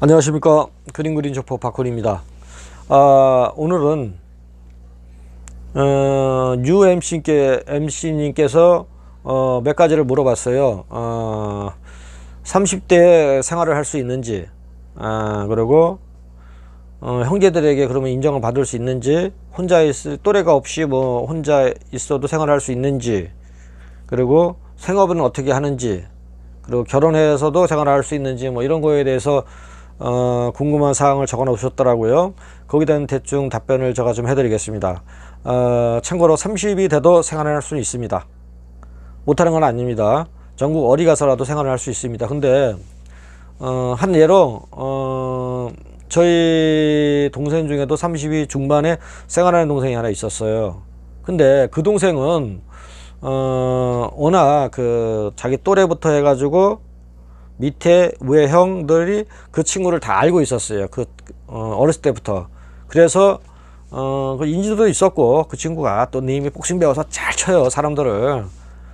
안녕하십니까. 그림 그린 족보 박훈입니다. 아, 오늘은 어, 유 MC께, MC님께서 어, 몇 가지를 물어봤어요. 어, 30대 생활을 할 수 있는지 아, 그리고 어, 형제들에게 그러면 인정을 받을 수 있는지 혼자 있을 또래가 없이 뭐 혼자 있어도 생활할 수 있는지 그리고 생업은 어떻게 하는지 그리고 결혼해서도 생활할 수 있는지 뭐 이런 거에 대해서 어, 궁금한 사항을 적어 놓으셨더라고요. 거기에 대한 대충 답변을 제가 좀 해드리겠습니다. 어, 참고로 30이 돼도 생활할 수는 있습니다. 못하는 건 아닙니다. 전국 어디 가서라도 생활을 할 수 있습니다. 근데 어, 한 예로 어, 저희 동생 중에도 30이 중반에 생활하는 동생이 하나 있었어요. 근데 그 동생은 어, 워낙 그 자기 또래부터 해가지고 밑에 위에 형들이 그 친구를 다 알고 있었어요. 그 어, 어렸을 때부터. 그래서 어, 그 인지도도 있었고 그 친구가 또 님이 복싱 배워서 잘 쳐요 사람들을.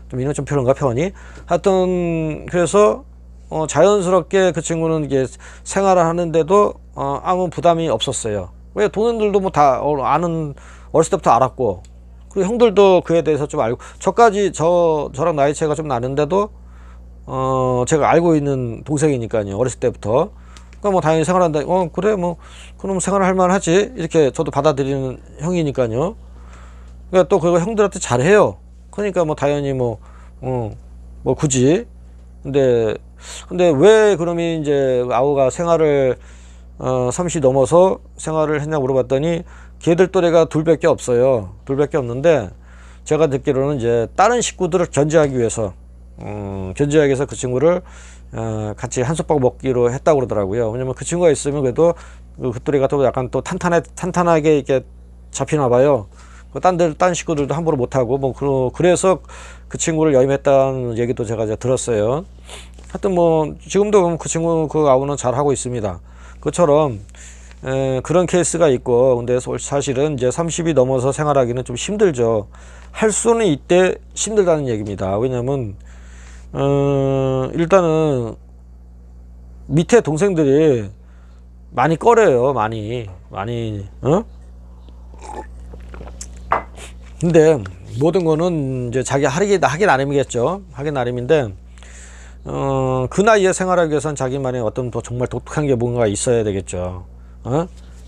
좀 이런 좀 표현가 표현이. 하여튼 그래서 어, 자연스럽게 그 친구는 이게 생활을 하는데도 어, 아무 부담이 없었어요. 왜 동생들도 뭐 다 아는 어렸을 때부터 알았고 그리고 형들도 그에 대해서 좀 알고 저까지 저 저랑 나이 차이가 좀 나는데도 어 제가 알고 있는 동생이니까요. 어렸을 때부터. 그러니까 뭐 당연히 생활한다. 어 그래 뭐 그럼 생활할 만하지. 이렇게 저도 받아들이는 형이니까요. 그러니까 또 그거 형들한테 잘해요. 그러니까 뭐 당연히 뭐 어 뭐 굳이. 근데 근데 왜 그러면 이제 아우가 생활을 어 30 넘어서 생활을 했냐 물어봤더니 걔들 또래가 둘밖에 없어요. 둘밖에 없는데 제가 듣기로는 이제 다른 식구들을 견제하기 위해서 음, 견제하기 위해서 그 친구를 어, 같이 한솥밥 먹기로 했다고 그러더라고요. 왜냐면 그 친구가 있으면 그래도 그, 그 또래가 또 약간 또 탄탄해, 탄탄하게 이렇게 잡히나 봐요. 그딴 들, 딴 식구들도 함부로 못하고, 뭐, 그, 그래서 그 친구를 여임했다는 얘기도 제가 이제 들었어요. 하여튼 뭐, 지금도 그 친구 그 아우는 잘 하고 있습니다. 그처럼, 에, 그런 케이스가 있고, 근데 사실은 이제 30이 넘어서 생활하기는 좀 힘들죠. 할 수는 있대 힘들다는 얘기입니다. 왜냐면, 어, 일단은 밑에 동생들이 많이 꺼려요. 많이 많이 어? 근데 모든 거는 이제 자기 하기 하기 나름이겠죠. 하기 나름인데 어, 그 나이에 생활하기 위해선 자기만의 어떤 더 정말 독특한 게 뭔가 있어야 되겠죠. 어?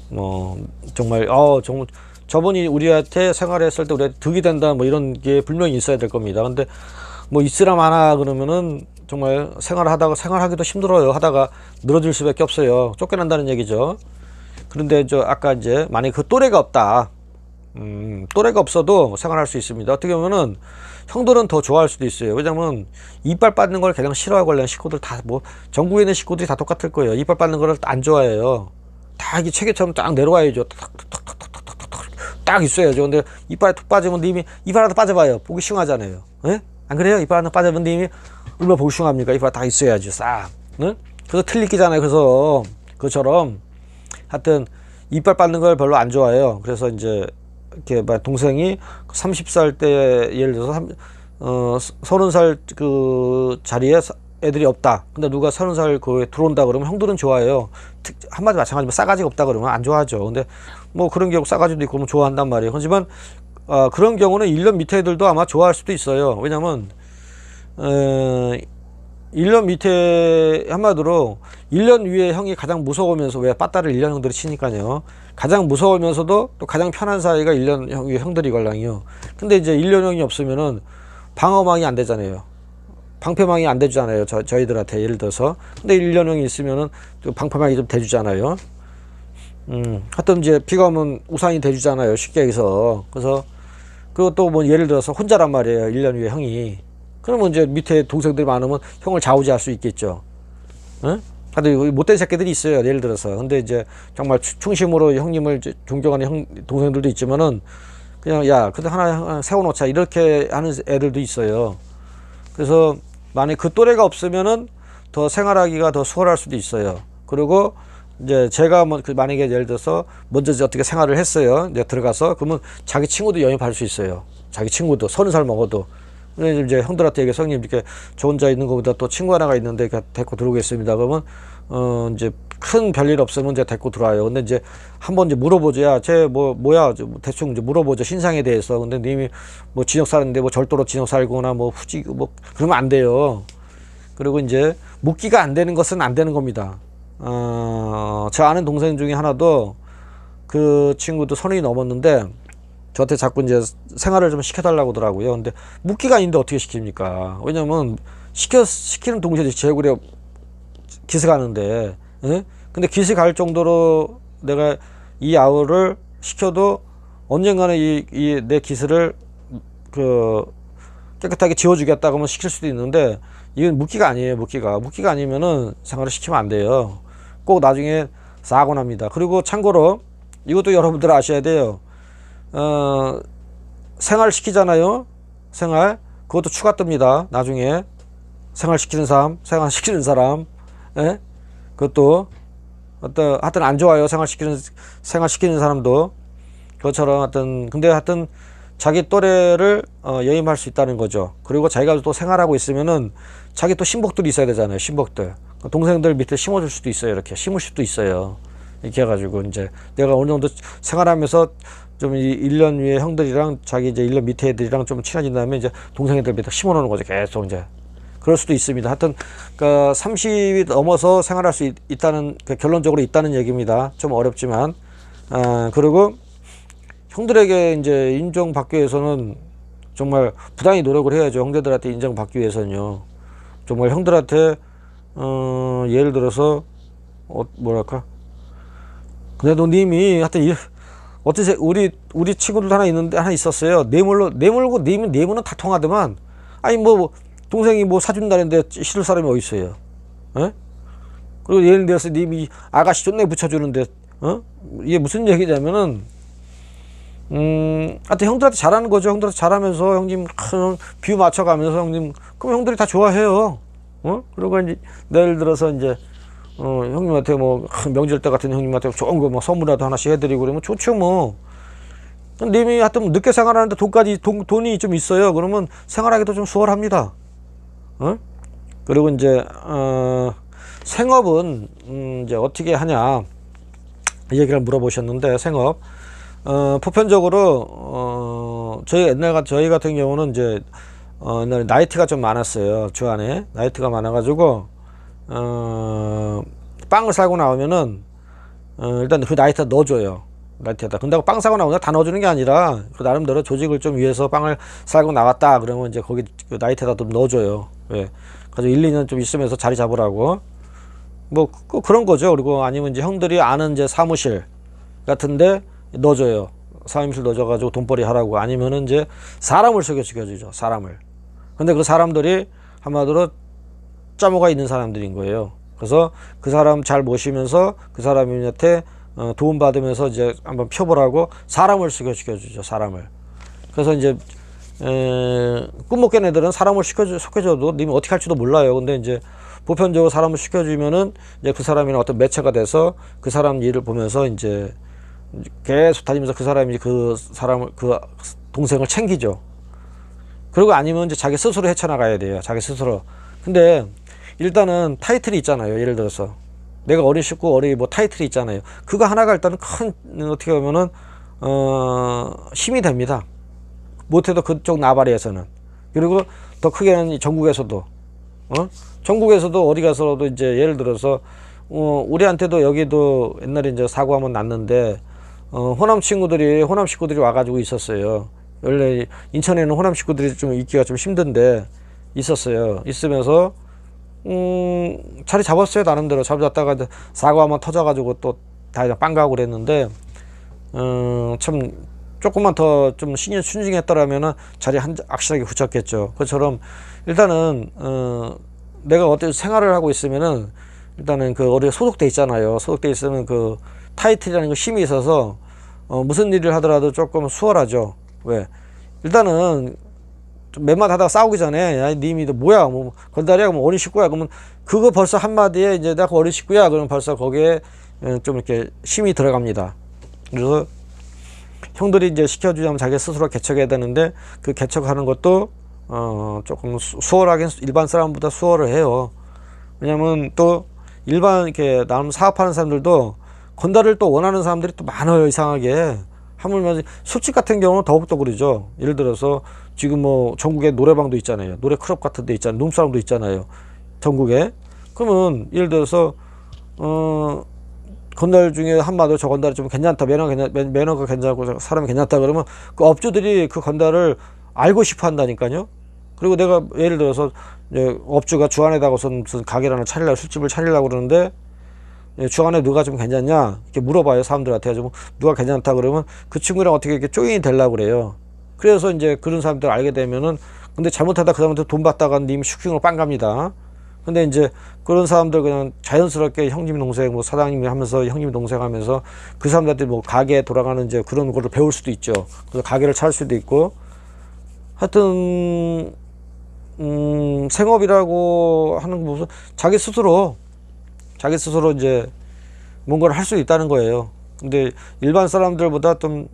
뭐 정말 어 정말 저분이 우리한테 생활했을 때 우리한테 득이 된다 뭐 이런 게 분명히 있어야 될 겁니다. 근데 뭐 있으라 마나 그러면은 정말 생활하다가 생활하기도 힘들어요. 하다가 늘어질 수밖에 없어요. 쫓겨난다는 얘기죠. 그런데 저 아까 이제 만약 그 또래가 없다. 음, 또래가 없어도 생활할 수 있습니다. 어떻게 보면은 형들은 더 좋아할 수도 있어요. 왜냐면 이빨 빠는 걸 가장 싫어하고 관련 식구들 다 뭐 전국에 있는 식구들이 다 똑같을 거예요. 이빨 빠는 거를 안 좋아해요. 다 이게 체계처럼 딱 내려와야죠. 딱 있어야죠. 근데 이빨에 툭 빠지면 님이 이빨 하나 빠져봐요. 보기 흉하잖아요. 예? 안 그래요? 이빨 하나 빠져본 님이 얼마나 보기 흉합니까? 이빨 다 있어야죠. 싹. 응? 그래서 틀리기잖아요. 그래서 그처럼 하여튼 이빨 빠는 걸 별로 안 좋아해요. 그래서 이제 이렇게 막 동생이 30살 때 예를 들어서 삼- 어 30살 그 자리에 사- 애들이 없다. 근데 누가 30살 그 들어온다 그러면 형들은 좋아해요. 특- 한마디 마찬가지로 싸가지가 없다 그러면 안 좋아하죠. 근데 뭐 그런 경우 싸가지도 있고 그러면 좋아한단 말이에요. 하지만 어, 그런 경우는 1년 밑에 애들도 아마 좋아할 수도 있어요. 왜냐면 어, 1년 밑에 한마디로 1년 위에 형이 가장 무서우면서 왜 빠따를 1년 형들이 치니까요. 가장 무서우면서도 또 가장 편한 사이가 1년 형 위에 형들이걸랑요. 근데 이제 1년 형이 없으면은 방어망이 안 되잖아요. 방패망이 안 되잖아요. 저, 저희들한테 예를 들어서. 근데 1년 형이 있으면은 또 방패망이 좀 돼주잖아요. 음, 하여튼 이제 비가 오면 우산이 돼주잖아요. 쉽게 해서. 그래서 그것도 뭐 예를 들어서 혼자란 말이에요. 1년 위에 형이. 그러면 이제 밑에 동생들이 많으면 형을 좌우지할 수 있겠죠. 응? 하여튼 못된 새끼들이 있어요. 예를 들어서. 근데 이제 정말 추- 충심으로 형님을 존경하는 형, 동생들도 있지만은 그냥 야, 하나 하나 세워놓자. 이렇게 하는 애들도 있어요. 그래서 만약 그 또래가 없으면은 더 생활하기가 더 수월할 수도 있어요. 그리고 이제 제가 뭐그 만약에 예를 들어서 먼저 어떻게 생활을 했어요. 이제 들어가서 그러면 자기 친구도 영입할 수 있어요. 자기 친구도 서른 살 먹어도 근데 이제 형들한테 얘기해서 형님 이렇게 저 혼자 있는 것보다 또 친구 하나가 있는데 데리고 들어오겠습니다. 그러면 어 이제 큰 별일 없으면 이제 데리고 들어와요. 근데 이제 한번 이제 물어보죠. 야, 쟤뭐 뭐야? 저 대충 이제 물어보죠. 신상에 대해서. 근데 님이 뭐 진역 사는데 뭐 절도로 진역 살거나 뭐 후지 뭐 그러면 안 돼요. 그리고 이제 묻기가 안 되는 것은 안 되는 겁니다. 어, 저 아는 동생 중에 하나도 그 친구도 서른이 넘었는데 저한테 자꾸 이제 생활을 좀 시켜달라고 하더라고요. 근데 묻기가 아닌데 어떻게 시킵니까? 왜냐면 시켜, 시키는 동시에 제 얼굴에 기스 가는데, 예? 근데 기스 갈 정도로 내가 이 아우를 시켜도 언젠가는 이, 이내 기스를 그 깨끗하게 지워주겠다 그러면 시킬 수도 있는데 이건 묻기가 아니에요. 묻기가 묻기가 아니면은 생활을 시키면 안 돼요. 꼭 나중에 사고 납니다. 그리고 참고로 이것도 여러분들 아셔야 돼요. 어, 생활 시키잖아요. 생활 그것도 추가 뜹니다. 나중에 생활 시키는 사람, 생활 시키는 사람, 예? 그것도 어떤 하여튼 안 좋아요. 생활 시키는 생활 시키는 사람도 그것처럼 하여튼 근데 하여튼 자기 또래를 어, 여임할 수 있다는 거죠. 그리고 자기가 또 생활하고 있으면은 자기 또 신복들이 있어야 되잖아요. 신복들 동생들 밑에 심어줄 수도 있어요. 이렇게 심을 수도 있어요. 이렇게 해가지고 이제 내가 어느 정도 생활하면서 좀 이 1년 위에 형들이랑 자기 이제 1년 밑에 애들이랑 좀 친해진 다음에 이제 동생애들 밑에 심어놓는 거죠. 계속 이제 그럴 수도 있습니다. 하여튼 그 30이 넘어서 생활할 수 있, 다는 결론적으로 있다는 얘기입니다. 좀 어렵지만 아 그리고 형들에게 이제 인정받기 위해서는 정말 부단히 노력을 해야죠. 형제들한테 인정받기 위해서는요. 정말 형들한테 어 예를 들어서 어 뭐랄까 그래도 님이 하여튼 이 어떠세 우리 우리 친구들 하나 있는데 하나 있었어요. 뇌물로 뇌물고 뇌물 뇌물은 다 통하더만 아니 뭐 동생이 뭐 사준다는데 싫을 사람이 어디 있어요? 어? 그리고 예를 들어서 님이 아가씨 존내 붙여주는데 어 이게 무슨 얘기냐면은 음, 하여튼 형들한테 잘하는 거죠. 형들한테 잘하면서 형님 큰뷰 맞춰가면서 형님 그럼 형들이 다 좋아해요. 어? 그리고 이제 예를 들어서 이제 어, 형님한테 뭐 명절 때 같은 형님한테 좋은 거 뭐 선물이라도 하나씩 해드리고 그러면 좋죠 뭐. 님이 하여튼 늦게 생활하는데 돈까지 돈, 돈이 좀 있어요. 그러면 생활하기도 좀 수월합니다. 어? 그리고 이제 어, 생업은 음, 이제 어떻게 하냐 이 얘기를 물어보셨는데 생업 어, 보편적으로 어, 저희 옛날 같 저희 같은 경우는 이제 어, 나이트가 좀 많았어요 주 안에 나이트가 많아가지고 어, 빵을 사고 나오면은 어, 일단 그 나이트에 넣어줘요 나이트에다 근데 빵 사고 나오면 다 넣어주는 게 아니라 그 나름대로 조직을 좀 위해서 빵을 사고 나왔다 그러면 이제 거기 그 나이트에다 좀 넣어줘요 왜 그래서 1, 2년 좀 있으면서 자리 잡으라고 뭐 그, 그런 거죠 그리고 아니면 이제 형들이 아는 이제 사무실 같은데 넣어줘요. 사무실 넣어줘가지고 돈벌이 하라고 아니면은 이제 사람을 소개시켜주죠. 사람을. 근데 그 사람들이 한마디로 짜모가 있는 사람들인 거예요. 그래서 그 사람 잘 모시면서 그 사람한테 어, 도움 받으면서 이제 한번 펴보라고 사람을 소개시켜 주죠. 사람을. 그래서 이제 에, 꿈못 깬 애들은 사람을 시켜줘, 속해줘도 님이 어떻게 할지도 몰라요. 근데 이제 보편적으로 사람을 시켜주면은 이제 그 사람이랑 어떤 매체가 돼서 그 사람 일을 보면서 이제 계속 다니면서 그 사람이 그 사람을 그 동생을 챙기죠. 그리고 아니면 이제 자기 스스로 헤쳐나가야 돼요. 자기 스스로. 근데 일단은 타이틀이 있잖아요. 예를 들어서 내가 어린 식구 어리 뭐 타이틀이 있잖아요. 그거 하나가 일단은 큰 어떻게 보면은 어 힘이 됩니다. 못해도 그쪽 나발이에서는 그리고 더 크게는 전국에서도 어 전국에서도 어디 가서도 이제 예를 들어서 어 우리한테도 여기도 옛날에 이제 사고 한번 났는데 어, 호남 친구들이 호남 식구들이 와가지고 있었어요. 원래 인천에는 호남 식구들이 좀 있기가 좀 힘든데 있었어요. 있으면서 음, 자리 잡았어요 나름대로 잡았다가 사고 한번 터져가지고 또 다 빵 가고 그랬는데 음, 참 조금만 더 좀 신경 순징했더라면은 자리 한 확실하게 붙였겠죠. 그처럼 일단은 어, 내가 어떤 생활을 하고 있으면은 일단은 그 어디 소속돼 있잖아요. 소속돼 있으면 그 타이틀이라는 거 힘이 있어서 어, 무슨 일을 하더라도 조금 수월하죠. 왜? 일단은 몇마디 하다가 싸우기 전에 야 님이 너 뭐야 뭐 건달이야 뭐 어린 식구야 그러면 그거 벌써 한마디에 이제 내가 어린 식구야 그러면 벌써 거기에 어, 좀 이렇게 힘이 들어갑니다. 그래서 형들이 이제 시켜주자면 자기 스스로 개척해야 되는데 그 개척하는 것도 어 조금 수- 수월하게 일반 사람보다 수월을 해요. 왜냐면 또 일반 이렇게 남 사업하는 사람들도 건달을 또 원하는 사람들이 또 많아요 이상하게 하물며 술집 같은 경우는 더욱더 그러죠. 예를 들어서 지금 뭐 전국에 노래방도 있잖아요. 노래 클럽 같은 데 있잖아요. 룸사람도 있잖아요. 전국에. 그러면 예를 들어서 어 건달 중에 한 마디로 저 건달이 좀 괜찮다. 매너가 괜찮 매- 매너가 괜찮고 사람이 괜찮다 그러면 그 업주들이 그 건달을 알고 싶어 한다니까요. 그리고 내가 예를 들어서 업주가 주안에다가서 무슨 가게를 하나 차리려고 술집을 차리려고 그러는데 예, 주안에 누가 좀 괜찮냐? 이렇게 물어봐요 사람들한테. 좀 누가 괜찮다 그러면 그 친구랑 어떻게 이렇게 조인이 되려고 그래요. 그래서 이제 그런 사람들 알게 되면은 근데 잘못하다 그 사람한테 돈 받다가 님 슈킹으로 빵 갑니다. 근데 이제 그런 사람들 그냥 자연스럽게 형님 동생 뭐 사장님이 하면서 형님 동생 하면서 그 사람들한테 뭐 가게 돌아가는 이제 그런 거를 배울 수도 있죠. 그래서 가게를 차릴 수도 있고. 하여튼 음, 생업이라고 하는 거 무슨 자기 스스로 자기 스스로 이제 뭔가를 할 수 있다는 거예요. 근데 일반 사람들보다 좀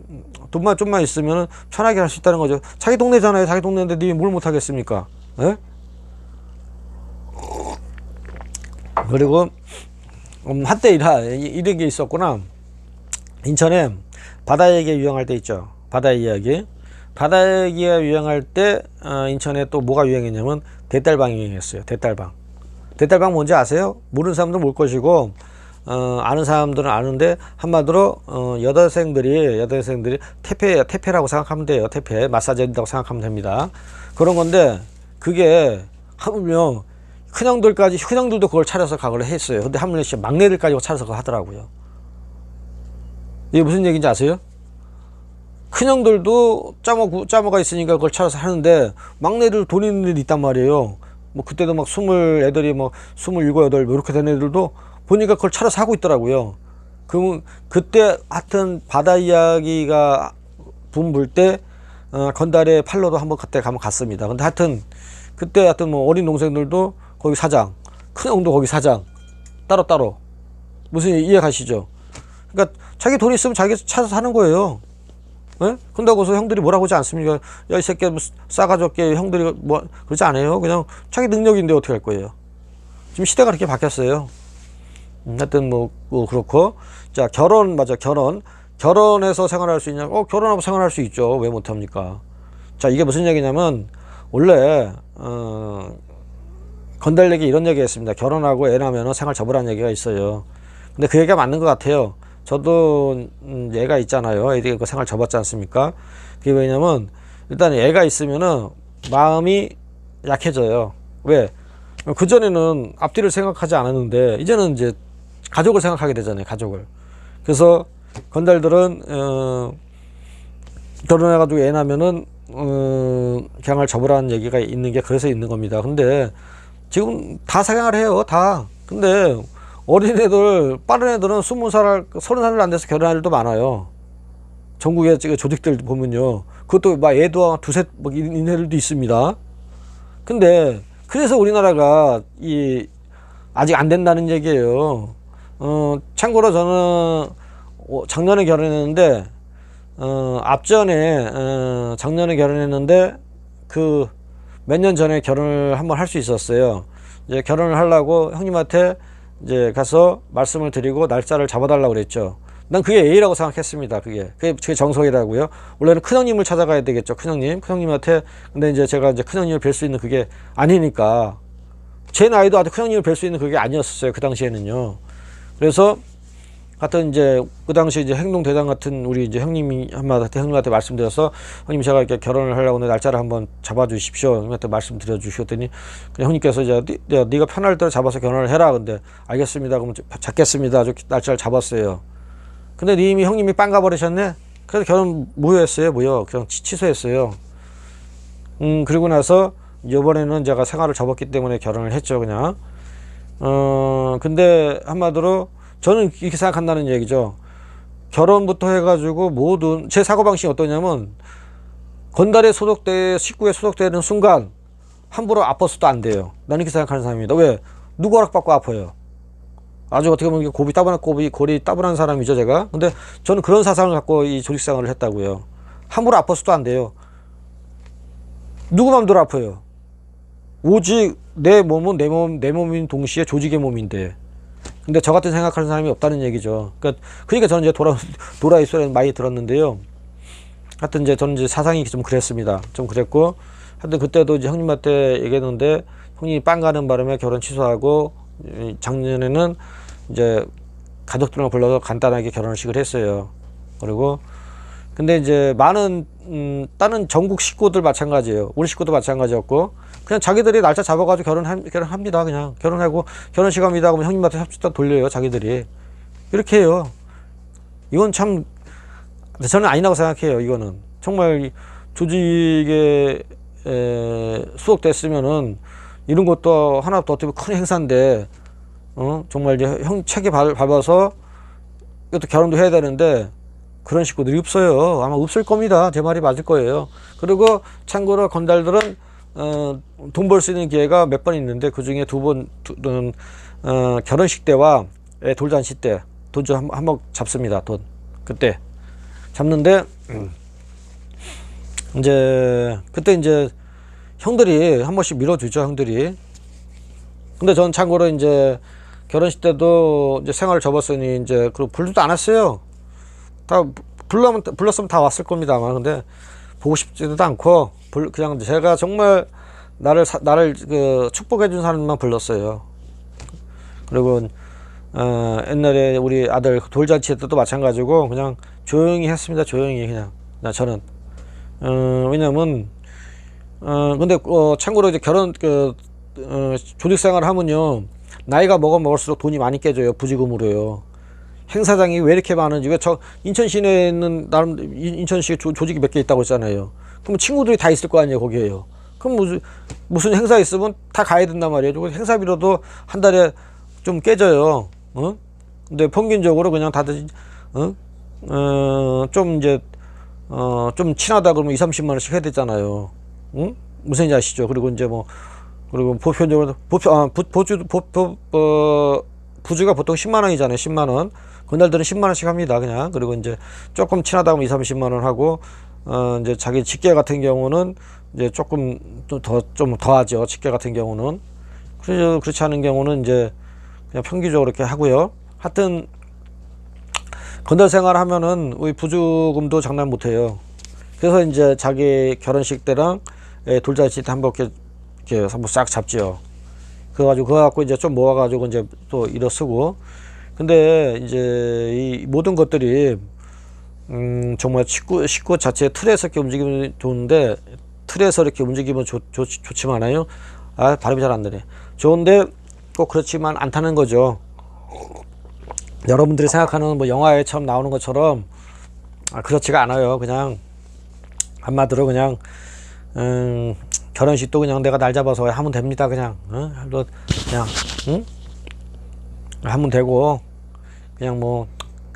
돈만 좀만 있으면 편하게 할 수 있다는 거죠. 자기 동네잖아요. 자기 동네인데 님이 뭘 못하겠습니까? 예? 그리고 음, 한때 이라 이런 게 있었구나. 인천에 바다 얘기 유행할 때 있죠. 바다 이야기. 바다 얘기가 유행할 때 어, 인천에 또 뭐가 유행했냐면 대딸방이 유행했어요. 대딸방. 대딸방 뭔지 아세요? 모르는 사람들은 모를 것이고 어, 아는 사람들은 아는데 한마디로 어, 여대생들이 여대생들이 태페 태페라고 생각하면 돼요. 태페 마사지 해준다고 생각하면 됩니다. 그런 건데 그게 하물며 큰형들까지 큰형들도 그걸 차려서 가거를 했어요. 근데 하물며 진짜 막내들까지 차려서 그거 하더라고요. 이게 무슨 얘기인지 아세요? 큰형들도 짜모 짜모가 있으니까 그걸 차려서 하는데 막내들 돈 있는 애들 있단 말이에요. 뭐 그때도 막 스물 애들이 뭐 스물 일곱 여덟 뭐 이렇게 된 애들도 보니까 그걸 차려서 하고 있더라고요. 그러면 그때 하여튼 바다 이야기가 붐 불 때 어, 건달의 팔로도 한번 그때 가면 갔습니다. 근데 하여튼 그때 하여튼 뭐 어린 동생들도 거기 사장, 큰 형도 거기 사장 따로 따로 무슨 이해 가시죠? 그러니까 자기 돈 있으면 자기 찾아서 하는 거예요. 예? 근다고서 형들이 뭐라고 하지 않습니까? 야, 이 새끼 뭐 싸가지 없게 형들이 뭐, 그러지 않아요. 그냥 자기 능력인데 어떻게 할 거예요? 지금 시대가 그렇게 바뀌었어요. 음, 하여튼 뭐, 뭐 그렇고. 자, 결혼, 맞아, 결혼. 결혼해서 생활할 수 있냐? 어, 결혼하고 생활할 수 있죠. 왜 못합니까? 자, 이게 무슨 얘기냐면, 원래, 어, 건달 얘기 이런 얘기 했습니다. 결혼하고 애 낳으면 생활 접으라는 얘기가 있어요. 근데 그 얘기가 맞는 것 같아요. 저도 음, 애가 있잖아요. 애들이 그 생활 접었지 않습니까? 그게 왜냐면 일단 애가 있으면은 마음이 약해져요. 왜? 그 전에는 앞뒤를 생각하지 않았는데 이제는 이제 가족을 생각하게 되잖아요. 가족을. 그래서 건달들은 어, 결혼해가지고 애 낳으면은 어, 경을 접으라는 얘기가 있는 게 그래서 있는 겁니다. 근데 지금 다 사경을 해요. 다. 근데 어린 애들, 빠른 애들은 스무 살, 서른 살도 안 돼서 결혼할 일도 많아요. 지금 조직들 보면요. 그것도 막 애도 두세, 막 있는 애들도 있습니다. 근데, 그래서 우리나라가 이, 아직 안 된다는 얘기예요. 어, 참고로 저는 어, 작년에 결혼했는데, 어, 앞전에, 어, 작년에 결혼했는데, 그, 몇 년 전에 결혼을 한번 할 수 있었어요. 이제 결혼을 하려고 형님한테 이제 가서 말씀을 드리고 날짜를 잡아달라고 그랬죠. 난 그게 A라고 생각했습니다. 그게. 그게, 그게 정석이라고요. 원래는 큰형님을 찾아가야 되겠죠. 큰형님. 큰형님한테. 근데 이제 제가 이제 큰형님을 뵐 수 있는 그게 아니니까. 제 나이도 아직 큰형님을 뵐 수 있는 그게 아니었어요. 그 당시에는요. 그래서 하여튼 이제 그 당시 이제 행동 대장 같은 우리 이제 형님이 한마디 형님한테 말씀드려서 형님 제가 이렇게 결혼을 하려고 하는데 날짜를 한번 잡아주십시오. 형님한테 말씀드려 주셨더니 그냥 형님께서 이제 네, 야, 네가 편할 대로 잡아서 결혼을 해라. 근데 알겠습니다. 그럼 잡겠습니다. 아주 날짜를 잡았어요. 근데 네 이미 형님이 빵 가 버리셨네. 그래서 결혼 무효했어요. 무효. 그냥 취- 취소했어요. 음 그리고 나서 이번에는 제가 생활을 접었기 때문에 결혼을 했죠. 그냥. 어 근데 한마디로 저는 이렇게 생각한다는 얘기죠. 결혼부터 해가지고 모든 제 사고 방식이 어떠냐면 건달에 소속돼 식구에 소속되는 순간 함부로 아파서도 안 돼요. 나는 이렇게 생각하는 사람입니다. 왜? 누구 허락받고 아파요? 아주 어떻게 보면 곱이 따분한 곱이 골이 따분한 사람이죠 제가. 근데 저는 그런 사상을 갖고 이 조직생활을 했다고요. 함부로 아파서도 안 돼요. 누구 맘대로 아파요. 오직 내 몸은 내 몸, 내 몸인 동시에 조직의 몸인데. 근데 저 같은 생각하는 사람이 없다는 얘기죠. 그러니까, 그러니까 저는 이제 도라, 도라이 소리를 많이 들었는데요. 하여튼 이제 저는 이제 사상이 좀 그랬습니다. 좀 그랬고, 하여튼 그때도 이제 형님한테 얘기했는데, 형님이 빵 가는 바람에 결혼 취소하고, 이 작년에는 이제 가족들만 불러서 간단하게 결혼식을 했어요. 그리고 근데 이제 많은 음, 다른 전국 식구들 마찬가지예요. 우리 식구도 마찬가지였고 그냥 자기들이 날짜 잡아가지고 결혼 결혼합니다. 그냥 결혼하고 결혼식 합니다. 그러면 형님한테 협조다 돌려요. 자기들이 이렇게 해요. 이건 참 저는 아니라고 생각해요. 이거는 정말 이 조직에 에, 수속됐으면은 이런 것도 하나 더 어떻게 큰 행사인데 어 정말 이제 형 책에 밟- 밟아서 이것도 결혼도 해야 되는데 그런 식구들이 없어요. 아마 없을 겁니다. 제 말이 맞을 거예요. 그리고 참고로 건달들은 어, 돈 벌 수 있는 기회가 몇 번 있는데 그 중에 두 번, 두, 는 어, 결혼식 때와 예, 돌잔치 때 돈 좀 한번 잡습니다. 돈 그때 잡는데 음, 이제 그때 이제 형들이 한 번씩 밀어주죠. 형들이. 근데 전 참고로 이제 결혼식 때도 이제 생활을 접었으니 이제 그 불지도 않았어요. 다 불러면 불렀으면 다 왔을 겁니다 아마 근데 보고 싶지도 않고 불- 그냥 제가 정말 나를 사- 나를 그 축복해 준 사람만 불렀어요. 그리고 어, 옛날에 우리 아들 돌잔치 때도 마찬가지고 그냥 조용히 했습니다. 조용히 그냥 나 저는 어, 왜냐면 어 근데 어 참고로 이제 결혼 그 어, 조직 생활을 하면요 나이가 먹어 먹을수록 돈이 많이 깨져요 부지금으로요. 행사장이 왜 이렇게 많은지 왜 저 인천 시내에 있는 나름 인- 인천시에 조, 조직이 몇 개 있다고 했잖아요. 그럼 친구들이 다 있을 거 아니에요 거기에요. 그럼 무슨 무슨 행사 있으면 다 가야 된단 말이에요. 그리고 행사비로도 한 달에 좀 깨져요. 어? 근데 평균적으로 그냥 다들 어? 어, 좀 이제 어, 좀 친하다 그러면 2, 30만 원씩 해야 되잖아요. 응? 무슨 얘기 아시죠? 그리고 이제 뭐 그리고 보편적으로 보편 아, 부, 보주 보, 보, 어, 부주가 보통 10만 원이잖아요. 10만 원. 그날들은 10만 원씩 합니다. 그냥. 그리고 이제 조금 친하다 하면 2, 30만 원 하고 어, 이제 자기 직계 같은 경우는 이제 조금 더좀 더하죠. 직계 같은 경우는. 그래서 그렇지 않은 경우는 이제 그냥 평균적으로 이렇게 하고요. 하여튼 건달 생활 하면은 우리 부주금도 장난 못 해요. 그래서 이제 자기 결혼식 때랑 예, 돌잔치 때 한번 이렇게, 이렇게 한번 싹 잡지요. 그래가지고 그거 갖고 이제 좀 모아 가지고 이제 또 일어 쓰고. 근데 이제 이 모든 것들이 음 정말 식구 식구 자체 틀에서 이렇게 움직이면 좋은데 틀에서 이렇게 움직이면 좋, 좋, 좋지만 않아요. 아 발음이 잘 안 되네. 좋은데 꼭 그렇지만 않다는 거죠. 여러분들이 생각하는 뭐 영화에 처럼 나오는 것처럼 아, 그렇지가 않아요. 그냥 한마디로 그냥 음, 결혼식도 그냥 내가 날 잡아서 하면 됩니다. 그냥 어? 너 그냥 응? 하면 되고 그냥 뭐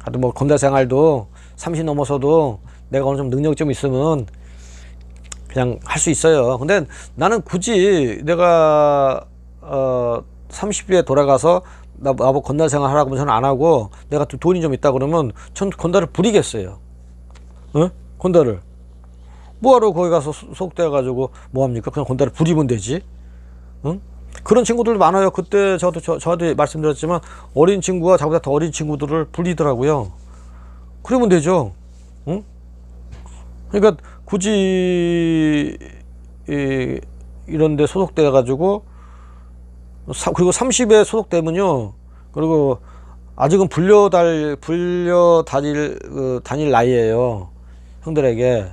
하여튼 뭐 건달 생활도 30 넘어서도 내가 어느 정도 능력 좀 있으면 그냥 할 수 있어요. 근데 나는 굳이 내가 어 30에 돌아가서 나 나보고 건달 생활 하라고 하면 저는 안 하고 내가 또 돈이 좀 있다 그러면 전 건달을 부리겠어요. 어? 건달을 뭐하러 거기 가서 소- 속돼 가지고 뭐 합니까? 그냥 건달을 부리면 되지. 응? 그런 친구들 많아요. 그때 저도 저, 저한테 말씀드렸지만 어린 친구가 자기보다 더 어린 친구들을 불리더라고요. 그러면 되죠. 응? 그러니까 굳이 이, 이런 데 소속돼 가지고 사- 그리고 30에 소속되면요. 그리고 아직은 불려달 불려 다닐 그, 다닐 나이예요. 형들에게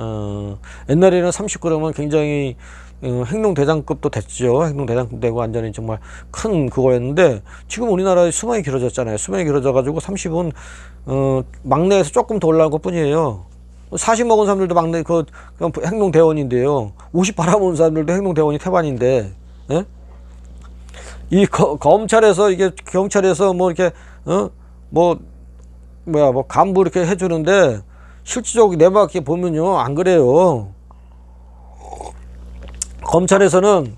어, 옛날에는 30 그러면 굉장히 어, 행동 대장급도 됐죠. 행동 대장급 되고 완전히 정말 큰 그거였는데 지금 우리나라의 수명이 길어졌잖아요. 수명이 길어져 가지고 30은 어, 막내에서 조금 더 올라간 것뿐이에요. 40 먹은 사람들도 막내 그 그냥 행동 대원인데요. 50 바라보는 사람들도 행동 대원이 태반인데. 예? 이 거- 검찰에서 이게 경찰에서 뭐 이렇게 어 뭐 뭐야 뭐 간부 이렇게 해주는데 실질적으로 내밖에 보면요 안 그래요. 검찰에서는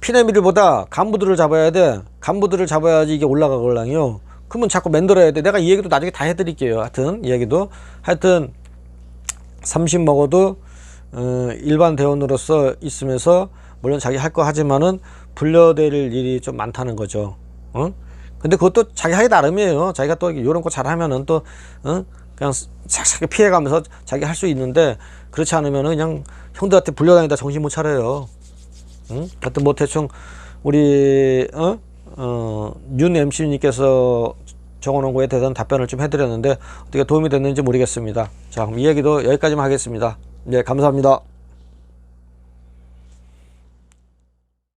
피내미를보다 간부들을 잡아야 돼. 간부들을 잡아야지 이게 올라가걸랑요. 그러면 자꾸 만들어야 돼. 내가 이 얘기도 나중에 다 해드릴게요. 하여튼 이 얘기도 하여튼 30 먹어도 어, 일반 대원으로서 있으면서 물론 자기 할 거 하지만은 불려될 일이 좀 많다는 거죠. 어? 근데 그것도 자기 하기 나름이에요. 자기가 또 이런 거 잘하면은 또 어? 그냥 싹싹 피해가면서 자기 할 수 있는데 그렇지 않으면은 그냥 형들한테 불려다니다 정신 못 차려요. 응? 하여튼 뭐 대충 우리 어? 어, 윤 MC님께서 적어놓은 거에 대한 답변을 좀 해드렸는데 어떻게 도움이 됐는지 모르겠습니다. 자, 그럼 이 얘기도 여기까지만 하겠습니다. 네, 감사합니다.